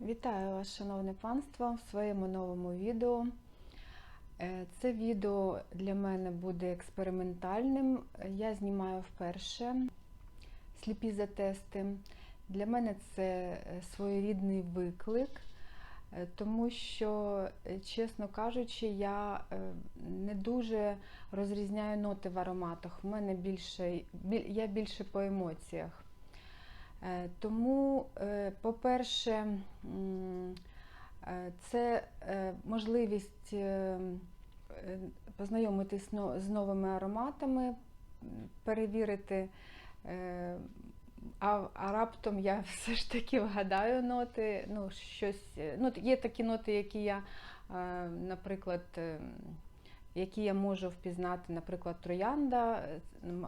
Вітаю вас, шановне панство, в своєму новому відео. Е, Це відео для мене буде експериментальним. Я знімаю вперше сліпі затести. Для мене це е, своєрідний виклик, е, тому що, чесно кажучи, я не дуже розрізняю ноти в ароматах. В мене більше, я більше по емоціях. Е, Тому, е, по-перше, е, це можливість познайомитись з новими ароматами, перевірити, а, раптом я все ж таки вгадаю ноти. Ну, щось, ну, є такі ноти, які я, наприклад, е, які я можу впізнати, наприклад, троянда, е,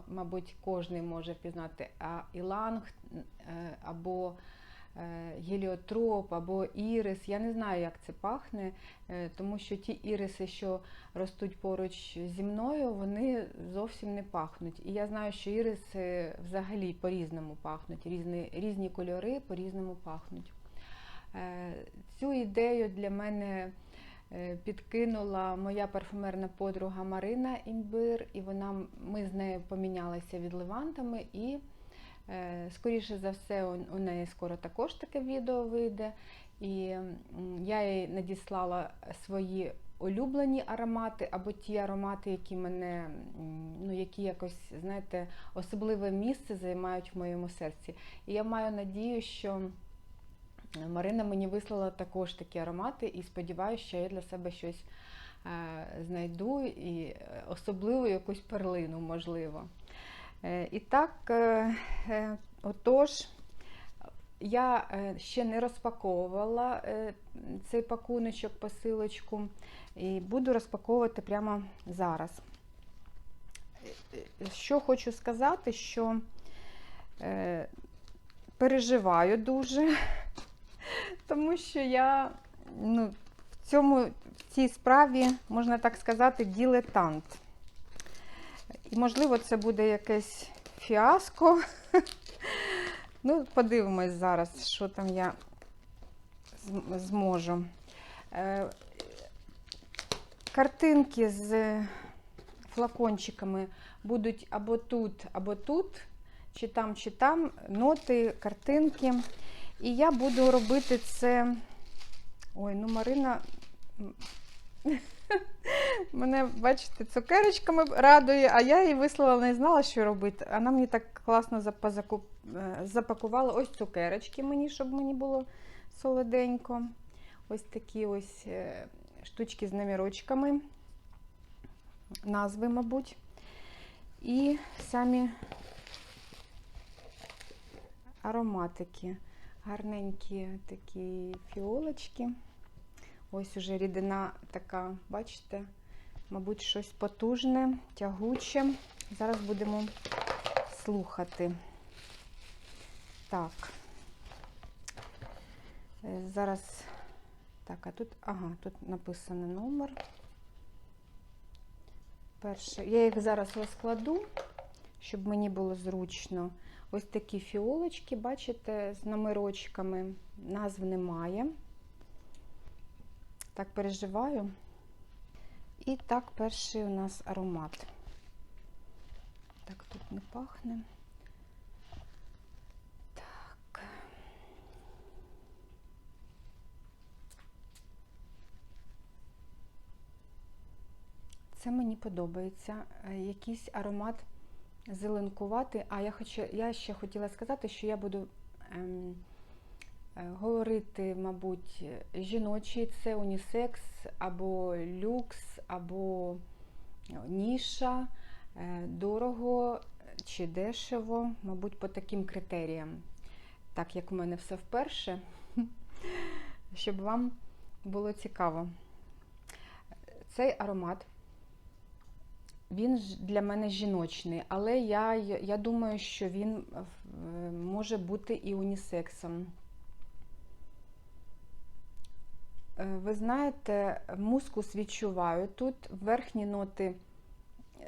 мабуть, кожен може впізнати, а іланг е, або е, геліотроп, або ірис. Я не знаю, як це пахне, тому що ті іриси, що ростуть поруч зі мною, вони зовсім не пахнуть. І я знаю, що іриси взагалі по-різному пахнуть, різні, різні кольори по-різному пахнуть. Цю ідею для мене підкинула моя парфумерна подруга Марина Імбир, і вона, ми з нею помінялися відливантами, і е, скоріше за все, у неї скоро також таке відео вийде. І я їй надіслала свої улюблені аромати або ті аромати, які мене, ну, які якось, знаєте, особливе місце займають в моєму серці. І я маю надію, що Марина мені вислала також такі аромати, і сподіваюся, що я для себе щось е, знайду і е, особливу якусь перлину, можливо. Е, І так, отож, я ще не розпаковувала цей пакуночок, посилочку, і буду розпаковувати прямо зараз. Що хочу сказати, що переживаю дуже, тому що я ну, в цьому в цій справі, можна так сказати, ділетант. І, можливо, це буде якесь фіаско. Ну, подивимось зараз, що там я зможу. Е, Картинки з флакончиками будуть або тут, або тут, чи там, чи там, ноти, картинки. І я буду робити це. Ой, ну Марина. Мене, бачите, цукерочками радує, а я їй вислала, не знала, що робити. Вона мені так класно е, запакувала ось цукерочки мені, щоб мені було солоденько. Ось такі ось е, штучки з номерочками, назви, мабуть. І самі ароматики. Гарненькі такі фіолочки. Ось уже рідина така, бачите, мабуть, щось потужне, тягуче. Зараз будемо слухати. Так. Е, Зараз. Так, а тут, ага, тут написано номер. Перше. Я їх зараз розкладу, щоб мені було зручно. Ось такі фіолочки, бачите, з номерочками. Назв немає. Так переживаю. І так, перший у нас аромат. Так, тут не пахне. Так. Це мені подобається. Е, Якийсь аромат зеленкуватий. А я хочу, я ще хотіла сказати, що я буду ем, е, говорити, мабуть, жіночий, це унісекс, або люкс, або ніша, е, дорого чи дешево, мабуть, по таким критеріям. Так як у мене все вперше, щоб вам було цікаво. Цей аромат він для мене жіночний, але я, я думаю, що він е, може бути і унісексом. Е, Ви знаєте, мускус відчуваю тут, верхні ноти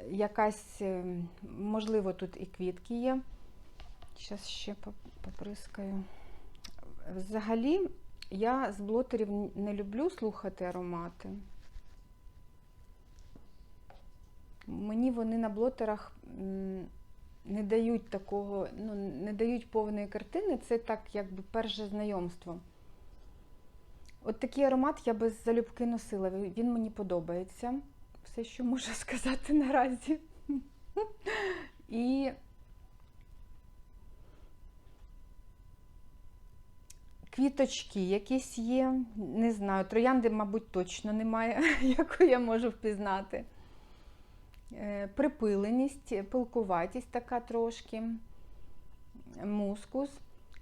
якась, е, можливо, тут і квітки є. Зараз ще поприскаю. Взагалі, Я з блотерів не люблю слухати аромати. Мені вони на блотерах не дають такого, ну, не дають повної картини. Це так, якби перше знайомство. От такий аромат я би залюбки носила. Він мені подобається. Все, що можу сказати наразі. І квіточки якісь є, не знаю. Троянди, мабуть, точно немає, яку я можу впізнати. Е, Припиленість, пилкуватість така трошки, мускус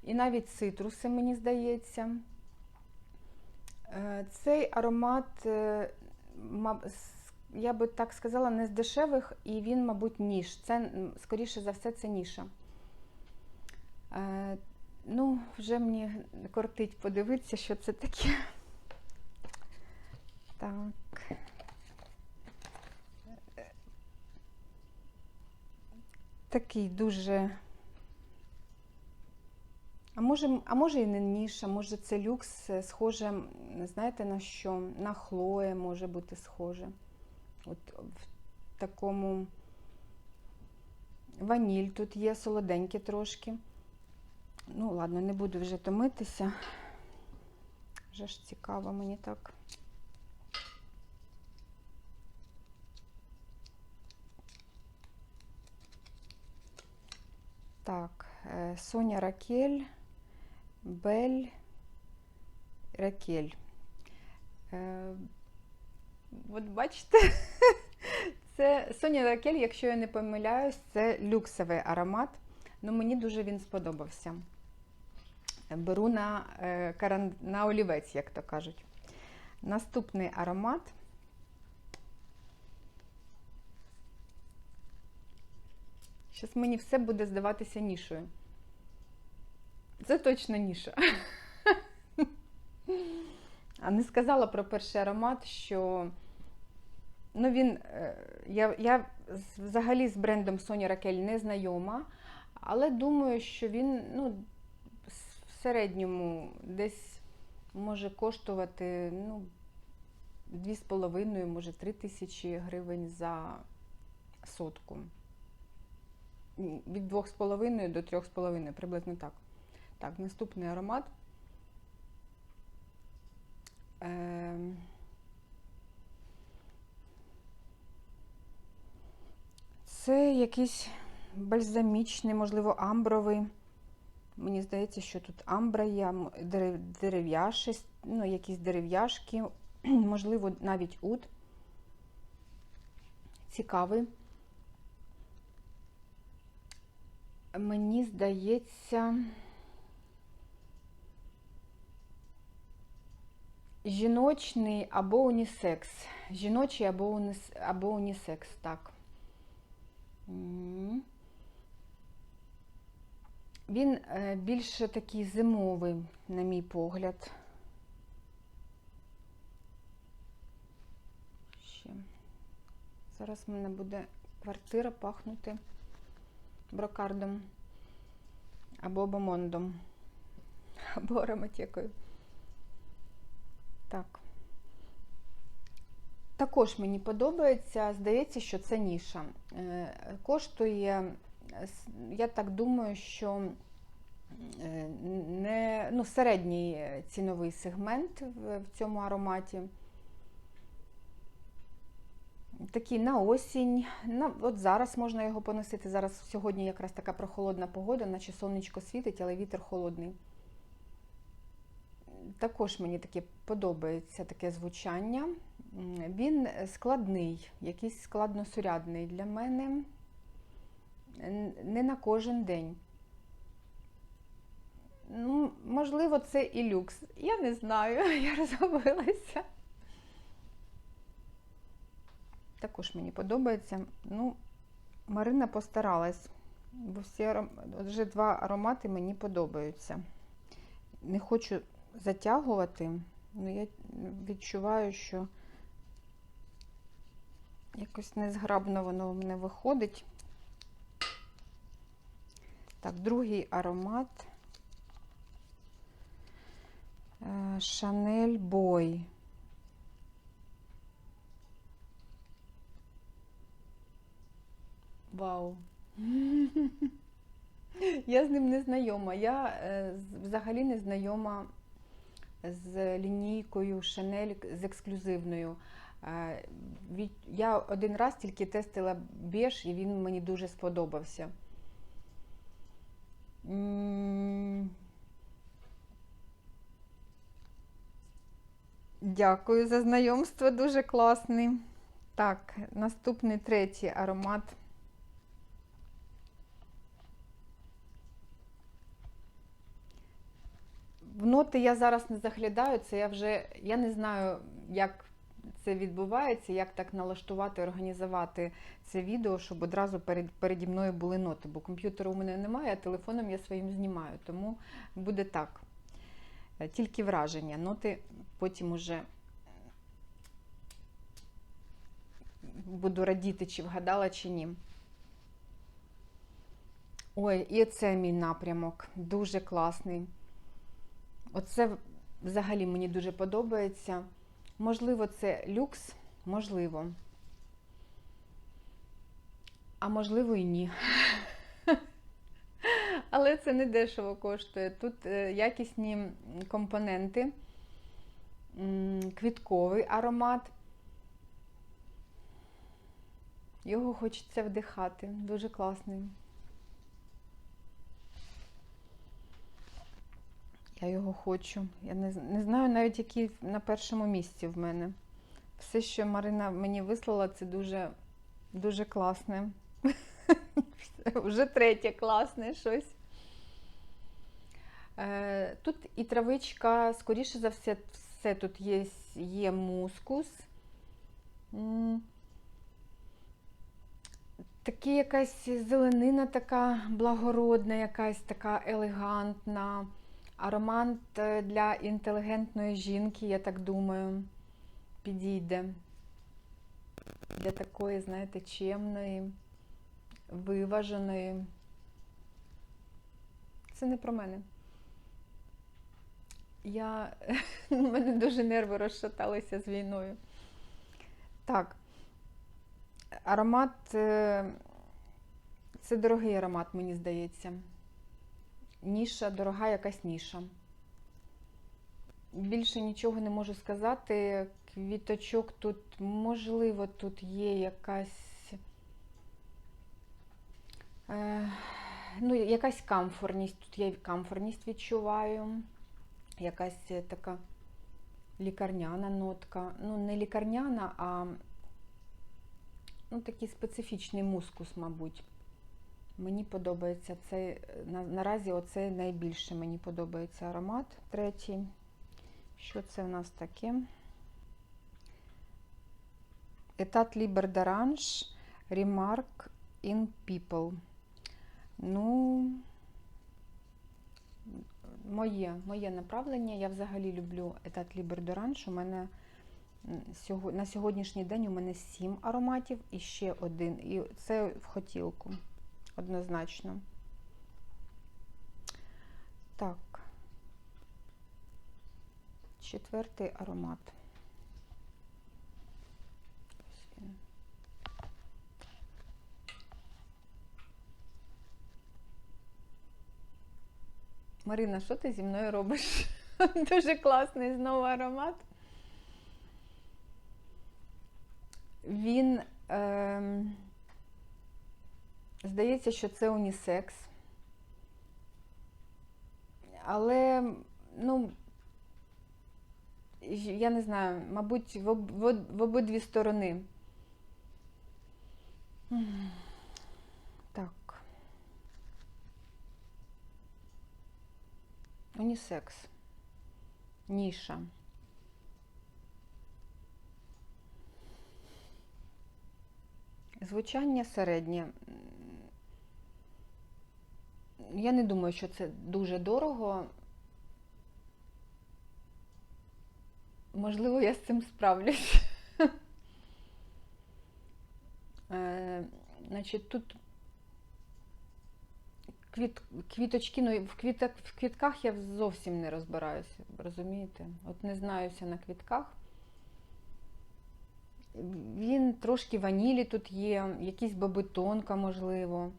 і навіть цитруси, мені здається. Е, Цей аромат, е, я би так сказала, не з дешевих, і він, мабуть, ніж. Це, скоріше за все, це ніша. Ну, вже мені кортить подивитися, що це таке. Так. Такий дуже. А може, а може і не ніша, може це люкс, е, схоже, знаєте на що? На хлоє може бути схоже. От в такому ваніль тут є, солоденьке трошки. Ну, ладно, не буду вже томитися. Вже ж цікаво мені так. Так, е, Соня Ракель, Бель Ракель. Е, От бачите, це Соня Ракель, якщо я не помиляюсь, це люксовий аромат. Ну, мені дуже він сподобався. Беру на, е, на олівець, як то кажуть. Наступний аромат. Зараз мені все буде здаватися нішою. Це точно ніша. А не сказала про перший аромат, що ну він, е, я, я взагалі з брендом Соня Ракель не знайома, але думаю, що він ну, в середньому десь може коштувати ну, 2,5, може 3 тисячі гривень за сотку. Від 2,5 до 3,5, приблизно так. Так, наступний аромат. Ем, Це якийсь бальзамічний, можливо, амбровий. Мені здається, що тут амбра є, дерев'яшість, ну, якісь дерев'яшки, можливо, навіть ут. Цікавий. Мені здається, жіночний або унісекс. Жіночий або, унис... або унісекс, так. Він е, більше такий зимовий, на мій погляд. Ще. Зараз в мене буде квартира пахнути брокардом або бомондом, або ароматекою. Так. Також мені подобається, здається, що це ніша. Е, Коштує, е, я так думаю, що е, не, ну, середній ціновий сегмент в цьому ароматі. Такий на осінь. На, от зараз можна його поносити. Зараз сьогодні якраз така прохолодна погода, наче сонечко світить, але вітер холодний. Також мені таке подобається таке звучання. Він складний, якийсь складносурядний для мене. Не на кожен день. Ну, можливо, це і люкс. Я не знаю, я розгубилася. Також мені подобається. Ну, Марина постаралась, бо всі вже два аромати мені подобаються. Не хочу затягувати, але я відчуваю, що якось незграбно воно в мене виходить. Так, другий аромат. Шанель Бой. Вау. Я з ним не знайома. Я е, взагалі не знайома з лінійкою Шанель з ексклюзивною. Е, Я один раз тільки тестила беж, і він мені дуже сподобався. Дякую за знайомство, дуже класний. Так, наступний третій аромат. В ноти я зараз не заглядаю, це я вже я не знаю, як це відбувається, як так налаштувати, організувати це відео, щоб одразу перед, переді мною були ноти, бо комп'ютера у мене немає, а телефоном я своїм знімаю, тому буде так. Е, Тільки враження. Ноти потім уже буду радіти, чи вгадала, чи ні. Ой, і це мій напрямок. Дуже класний. Оце взагалі мені дуже подобається. Можливо, це люкс, можливо. А можливо і ні. Але це не дешево коштує. Тут е, якісні компоненти, квітковий аромат. Його хочеться вдихати. Дуже класний. Я його хочу. Я не, не знаю навіть, який на першому місці в мене. Все, що Марина мені вислала, це дуже, дуже класне. Вже третє класне щось. Е, Тут і травичка, скоріше за все, все тут є, є мускус. Такі якась зеленина така благородна, якась така елегантна. Аромат е, для інтелігентної жінки, я так думаю, підійде. Для такої, знаєте, чемної, виваженої. Це не про мене. Я... У мене дуже нерви розшаталися з війною. Так. Аромат. е, Це дорогий аромат, мені здається. Ніша, дорога якась ніша. Більше нічого не можу сказати. Квіточок тут, можливо, тут є якась. Е, ну, якась камфорність. Тут я камфорність відчуваю. Якась така лікарняна нотка. Ну, не лікарняна, а ну, такий специфічний мускус, мабуть. Мені подобається цей, на, наразі оцей найбільше мені подобається аромат третій. Що це в нас таке? Етат Liber d'Orange Remark in People. Ну, моє, моє направлення. Я взагалі люблю Етат Liber d'Orange. У мене на сьогоднішній день у мене сім ароматів і ще один. І це в хотілку однозначно. Так. Четвертий аромат. Марина, що ти зі мною робиш? Дуже класний знову аромат. Він. ем, Здається, що це унісекс. Але, ну, я не знаю, мабуть, в, в, в обидві сторони. Так. Унісекс. Ніша. Звучання середнє. Я не думаю, що це дуже дорого. Можливо, я з цим справлюсь. Е, Значить, тут квіт, квіточки, ну в квітах, в квітках я зовсім не розбираюся, розумієте? От не знаюся на квітках. Він трошки ванілі тут є, якийсь бабитонка, можливо.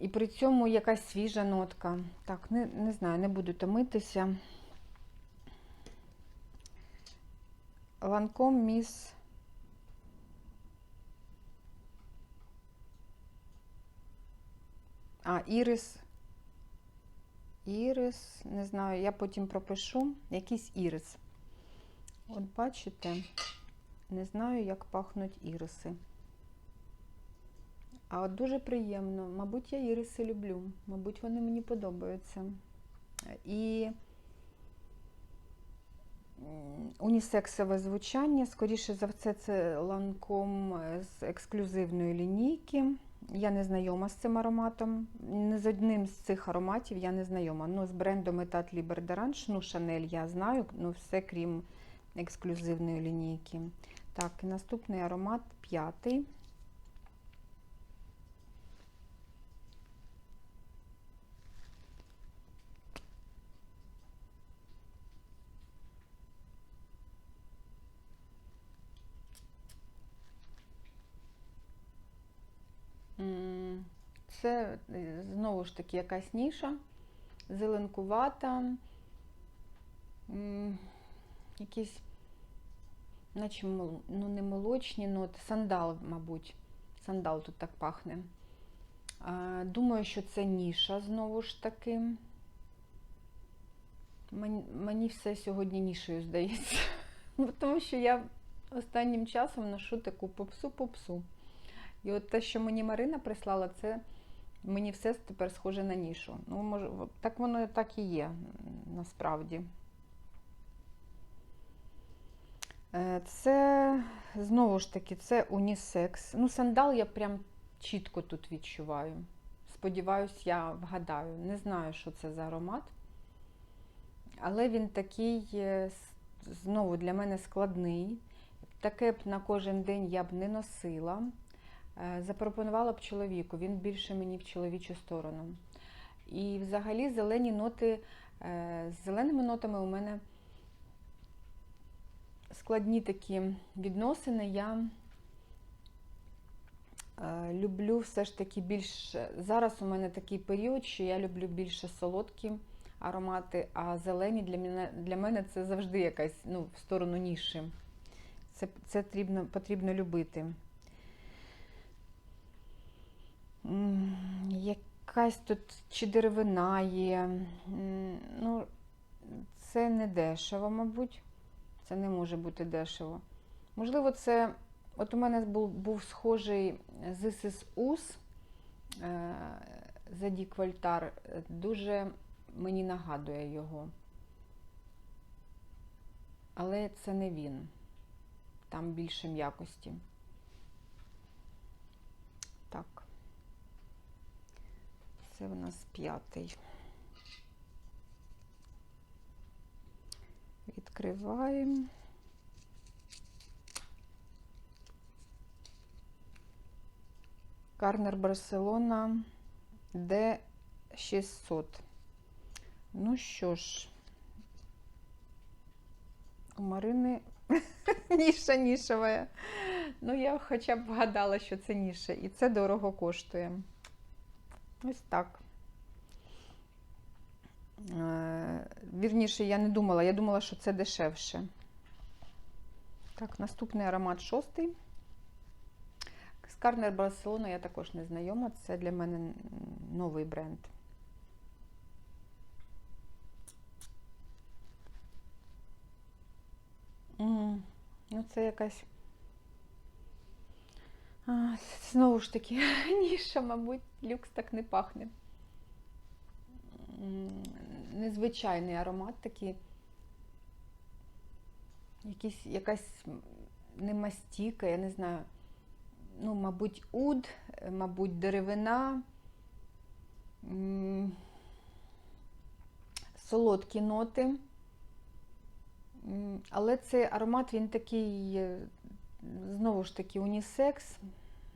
І при цьому якась свіжа нотка. Так, не, не знаю, не буду томитися. Ланком міс. А, ірис. Ірис, не знаю, я потім пропишу якийсь ірис. От бачите, не знаю, як пахнуть іриси. А от дуже приємно. Мабуть, я іриси люблю. Мабуть, вони мені подобаються. І унісексове звучання, скоріше за все, це ланком з ексклюзивної лінійки. Я не знайома з цим ароматом. Не з одним з цих ароматів я не знайома. Ну, з брендом Etat Libre d'Orange, ну, Chanel я знаю, ну все крім ексклюзивної лінійки. Так, і наступний аромат п'ятий. М, Це е, знову ж таки якась ніша, зеленкувата, якісь, наче ну, не молочні ноти, сандал, мабуть. Сандал тут так пахне. Думаю, що це ніша знову ж таки. Мені, все сьогодні нішею здається. Тому що я останнім часом ношу таку попсу-попсу. І от те, що мені Марина прислала, це мені все тепер схоже на нішу. Ну, може, так воно так і є насправді. Е, Це знову ж таки, це унісекс. Ну, сандал я прям чітко тут відчуваю. Сподіваюсь, я вгадаю. Не знаю, що це за аромат. Але він такий, е, знову для мене складний. Таке б на кожен день я б не носила. Е, Запропонувала б чоловіку, він більше мені в чоловічу сторону. І взагалі зелені ноти, е, з зеленими нотами у мене складні такі відносини. Я е, люблю все ж таки більш. Зараз у мене такий період, що я люблю більше солодкі аромати, а зелені для мене, для мене це завжди якась ну, в сторону ніші. Це, це потрібно, потрібно любити. Якась тут чи деревина є. Ну, це не дешево, мабуть. Це не може бути дешево. Можливо, це. От у мене був, був схожий This is Us е, Задік Вольтар. Дуже мені нагадує його. Але це не він. Там більше м'якості. Так. Це у нас п'ятий. Відкриваємо. Карнер Барселона Д600. Ну що ж, у Марини ніша нішова. Ну, я хоча б вгадала, що це ніша, і це дорого коштує. Ось так. Е, Вірніше, я не думала, я думала, що це дешевше. Так, наступний аромат шостий. З Карнер Барселона я також не знайома. Це для мене новий бренд. Ну, це якась. Знову ж таки, ніша, мабуть, люкс так не пахне. Незвичайний аромат такий. Якийсь, якась не мастіка, я не знаю. Ну, мабуть, уд, мабуть, деревина. Солодкі ноти. Але цей аромат, він такий, е, знову ж таки, унісекс.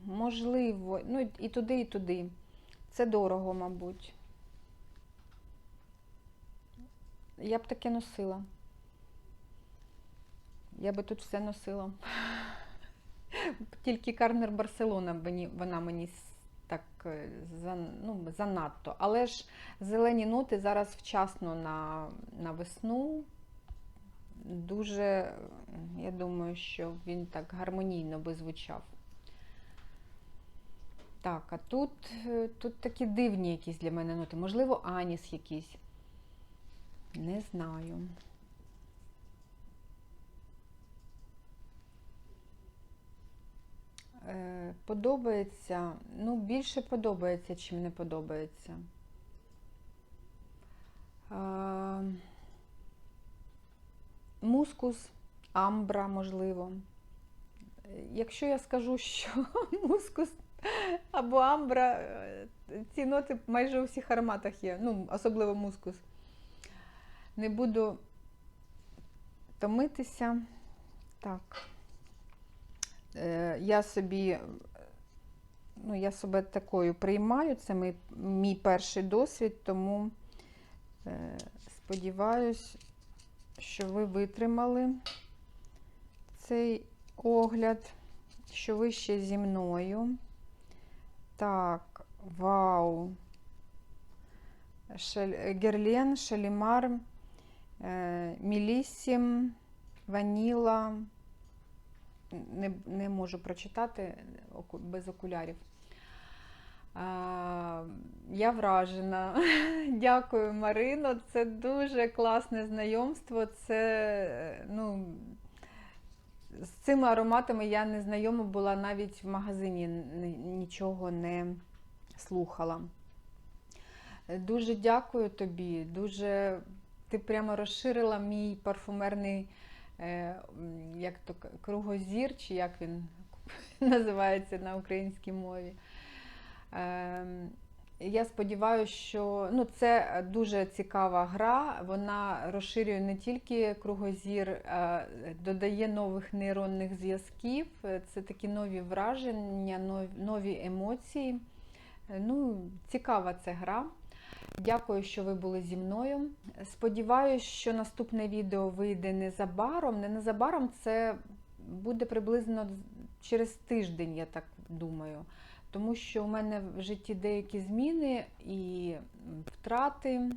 Можливо, ну і туди, і туди. Це дорого, мабуть. Я б таке носила. Я би тут все носила. Тільки Карнер Барселона вона мені так е, ну, занадто. Але ж зелені ноти зараз вчасно на, на весну. Дуже, я думаю, що він так гармонійно би звучав. Так, а тут, е, тут такі дивні якісь для мене ноти. Можливо, аніс якийсь. Не знаю. Е, Подобається, ну, більше подобається, чим не подобається. Мускус, амбра, можливо. Якщо я скажу, що мускус або амбра, ці ноти майже у всіх ароматах є, ну, особливо мускус. Не буду томитися. Так. Е, Я собі, ну, я себе такою приймаю, це мій, мій перший досвід, тому е, сподіваюсь, що ви витримали цей огляд, що ви ще зі мною. Так, вау. Шель- Герлен, Шалімар, е, Мілісім, Ваніла. Не, не можу прочитати без окулярів. Я вражена. Дякую, Марино. Це дуже класне знайомство. Це, ну, з цими ароматами я не знайома була навіть в магазині, нічого не слухала. Дуже дякую тобі. Дуже ти прямо розширила мій парфумерний е, як то кругозір, чи як він називається на українській мові. Ем, Я сподіваюся, що ну, це дуже цікава гра. Вона розширює не тільки кругозір, а додає нових нейронних зв'язків. Е, Це такі нові враження, нові емоції. Е, Ну, цікава ця гра. Дякую, що ви були зі мною. Сподіваюсь, що наступне відео вийде незабаром. Не незабаром це буде приблизно через тиждень, я так думаю. Тому що у мене в житті деякі зміни і втрати.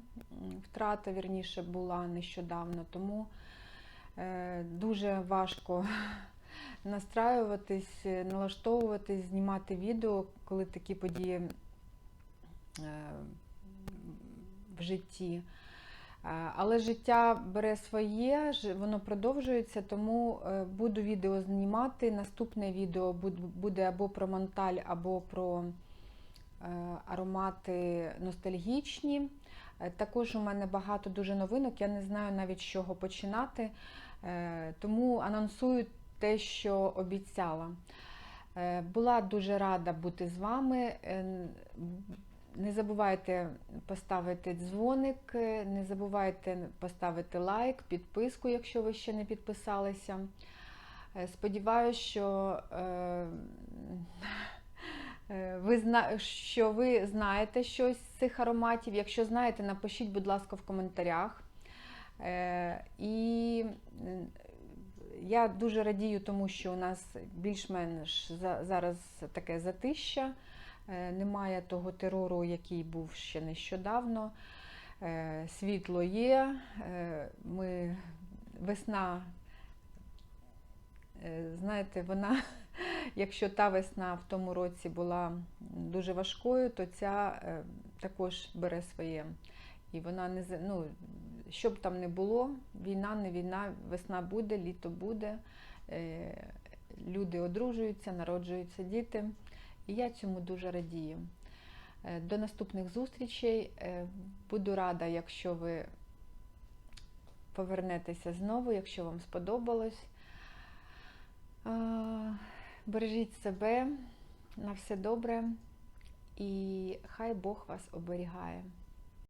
Втрата, вірніше, була нещодавно, тому е, дуже важко настраюватись, е, налаштовуватись, знімати відео, коли такі події е, в житті. Е, Але життя бере своє, воно продовжується, тому е, буду відео знімати. Наступне відео буде або про монталь, або про е, аромати ностальгічні. Також у мене багато дуже новинок, я не знаю навіть з чого починати, тому анонсую те, що обіцяла. Була дуже рада бути з вами. Не забувайте поставити дзвоник, не забувайте поставити лайк, підписку, якщо ви ще не підписалися. Е, Сподіваюсь, що, е, е, ви, зна- що ви знаєте щось з цих ароматів. Якщо знаєте, напишіть, будь ласка, в коментарях. І я дуже радію тому, що у нас більш-менш зараз таке затища. Е, Немає того терору, який був ще нещодавно. Е, Світло є. е, Ми... Весна, знаєте, вона, якщо та весна в тому році була дуже важкою, то ця також бере своє. І вона не ну, що б там не було, війна, не війна, весна буде, літо буде. Люди одружуються, народжуються діти. І я цьому дуже радію. Е, До наступних зустрічей. Е, Буду рада, якщо ви повернетеся знову, якщо вам сподобалось. Е, Бережіть себе, на все добре і хай Бог вас оберігає.